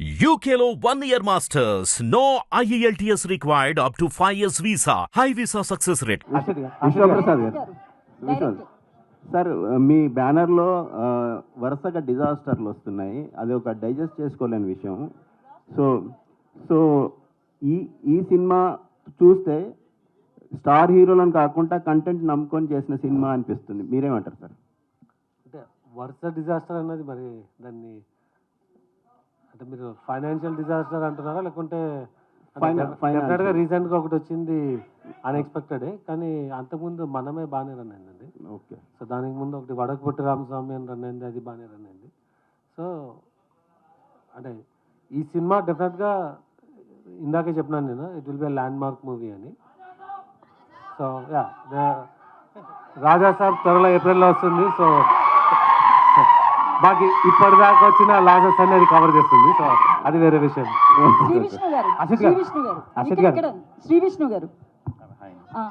UKLO one year masters. No IELTS required up to 5 years visa. High visa success rate. Ashwath గారు. విశ్వప్రసాద్ గారు గారు. Vishwaprasad direct. Sir మీ బ్యానర్లో ఆ, వరుసగా డిజాస్టర్లు వస్తున్నాయి అది ఒక డైజెస్ట్ చేసుకోలేని విషయం సో సో ఈ ఈ సినిమా చూస్తే స్టార్ హీరోలను కాకుండా కంటెంట్ నమ్ముకొని చేసిన సినిమా అనిపిస్తుంది మీరేమంటారు సార్ అంటే వరుస డిజాస్టర్ అన్నది మరి దాన్ని అంటే మీరు ఫైనాన్షియల్ డిజాస్టర్ అంటున్నారా? లేకుంటే. డెఫినెట్గా రీసెంట్గా ఒకటి వచ్చింది అన్ఎక్స్పెక్టెడే కానీ అంతకుముందు మనమే బాగానే రన్ అయిందండి. ఓకే. సో దానికి ముందు ఒకటి వడకపుట్టి రామస్వామి అని రన్ అయింది అది బాగానే రన్ అయింది. సో అంటే ఈ సినిమా డెఫినెట్గా ఇందాకే చెప్పినాను నేను it will be landmark movie అని. సో యా రాజా సాబ్ త్వరలో ఏప్రిల్లో వస్తుంది సో బాకీ ఇప్పటిదాకా వచ్చిన లాసెస్ అనేది కవర్ చేస్తుంది. సో అది వేరే విషయం. శ్రీ విష్ణు గారు అసిత్ శ్రీ గారు. విష్ణు గారు. అసిత్ గారు. శ్రీ విష్ణు గారు. ఆ,